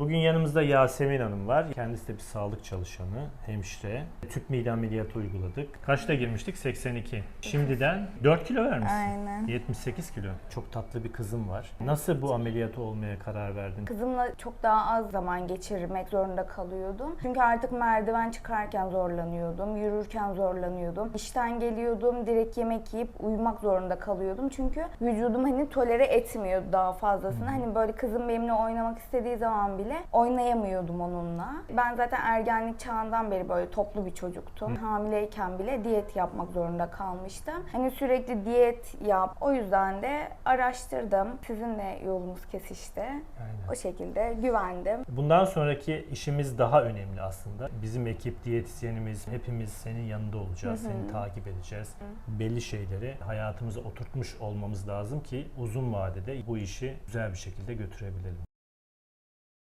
Bugün yanımızda Yasemin Hanım var. Kendisi de bir sağlık çalışanı, hemşire. Tüp mide ameliyatı uyguladık. Kaçta girmiştik? 82. Şimdiden 4 kilo vermişsin. Aynen. 78 kilo. Çok tatlı bir kızım var. Nasıl bu ameliyatı olmaya karar verdin? Kızımla çok daha az zaman geçirmek zorunda kalıyordum. Çünkü artık merdiven çıkarken zorlanıyordum, yürürken zorlanıyordum. İşten geliyordum, direkt yemek yiyip uyumak zorunda kalıyordum. Çünkü vücudum hani tolere etmiyordu daha fazlasını. Hani böyle kızım benimle oynamak istediği zaman bile oynayamıyordum onunla. Ben zaten ergenlik çağından beri böyle toplu bir çocuktum. Hamileyken bile diyet yapmak zorunda kalmıştım. Hani sürekli diyet yap. O yüzden de araştırdım. Sizinle yolumuz kesişti. Aynen. O şekilde güvendim. Bundan sonraki işimiz daha önemli aslında. Bizim ekip, diyetisyenimiz, hepimiz senin yanında olacağız. Seni takip edeceğiz. Belli şeyleri hayatımıza oturtmuş olmamız lazım ki uzun vadede bu işi güzel bir şekilde götürebilelim.